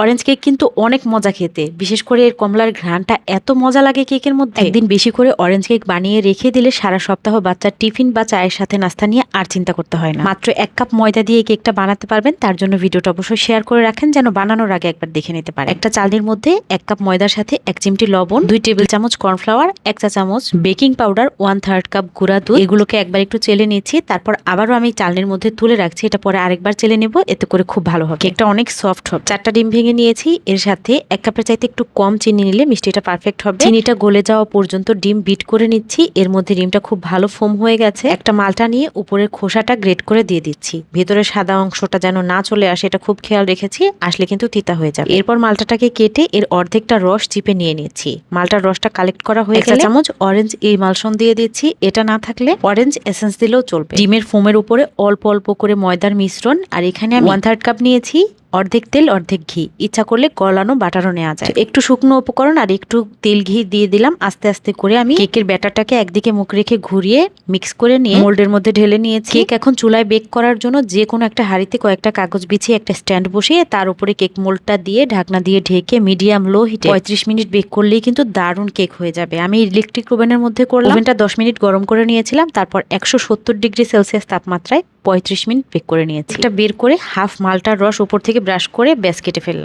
Orange cake কিন্তু অনেক মজা খেতে। বিশেষ করে এর কমলার ঘ্রাণটা এত মজা লাগে কেকের মধ্যে। একদিন বেশি করে অরেঞ্জ কেক বানিয়ে রেখে দিলে সারা সপ্তাহ বাচ্চার টিফিন বা চায়ের সাথে নাস্তা নিয়ে আর চিন্তা করতে হয় না। মাত্র এক কাপ ময়দা দিয়ে কেকটা বানাতে পারবেন। তার জন্য ভিডিওটা অবশ্যই শেয়ার করে রাখেন যেন বানানোর আগে একবার দেখে নিতে পারেন। একটা চালনির মধ্যে এক কাপ ময়দার সাথে এক চিমটি লবণ, দুই টেবিল চামচ কর্নফ্লাওয়ার, এক চা চামচ baking powder, one third cup গুঁড়া দুধ। এগুলোকে একবার একটু চেলে নিয়েছি তারপর আবারও আমি চালনির মধ্যে তুলে রাখছি। এটা পরে আরেকবার চেলে নেব। এতে করে খুব ভালো হবে। কেকটা অনেক সফট হবে। চারটা ডিম ভেঙে নিয়েছি। এর সাথে এক কাপের চাইতে একটু কম চিনি নিলে মিষ্টিটা পারফেক্ট হবে। চিনিটা গলে যাওয়া পর্যন্ত ডিম বিট করে নিচ্ছি। এর মধ্যে ডিমটা খুব ভালো ফোম হয়ে গেছে। একটা মালটা নিয়ে উপরের খোসাটা গ্রেট করে দিয়ে দিচ্ছি। ভেতরে সাদা অংশটা যেন না চলে আসে এটা খুব খেয়াল রেখেছি। আসলে কিন্তু তিতা হয়ে যাবে। এরপর মালটাটাকে কেটে এর অর্ধেকটা রস চিপে নিয়ে নিচ্ছি। মালটার রসটা কালেক্ট করা হয়ে গেলে চামচ অরেঞ্জ এই মালসন দিয়ে দিচ্ছি। এটা না থাকলে অরেঞ্জ এসেন্স দিলেও চলবে। ডিমের ফোমের উপরে অল্প অল্প করে ময়দার মিশ্রণ। আর এখানে আমি ওয়ান থার্ড কাপ নিয়েছি। অর্ধেক তেল অর্ধেক ঘি। ইচ্ছা করলে গলানো বাটারও নেওয়া যায়। একটু শুকনো উপকরণ আর একটু তেল ঘি দিয়ে দিলাম। আস্তে আস্তে করে আমি কেকের ব্যাটারটাকে একদিকে মুখ রেখে ঘুরিয়ে মিক্স করে নিয়ে মোল্ডের মধ্যে ঢেলে নিয়েছি। কেক এখন চুলায় বেক করার জন্য যে কোনো একটা হাঁড়িতে কয়েকটা কাগজ বিছিয়ে একটা স্ট্যান্ড বসিয়ে তার উপরে কেক মোল্ডটা দিয়ে ঢাকনা দিয়ে ঢেকে মিডিয়াম লো হিটে পঁয়ত্রিশ মিনিট বেক করলেই কিন্তু দারুণ কেক হয়ে যাবে। আমি ইলেকট্রিক ওভেনের মধ্যে করলাম। ওভেনটা দশ মিনিট গরম করে নিয়েছিলাম। তারপর একশো সত্তর ডিগ্রি সেলসিয়াস তাপমাত্রায় পঁয়ত্রিশ মিনিট বেক করে নিয়েছি। এটা বের করে হাফ মালটার রস ওপর থেকে ব্রাশ করে ব্যাস কেটে ফেললাম।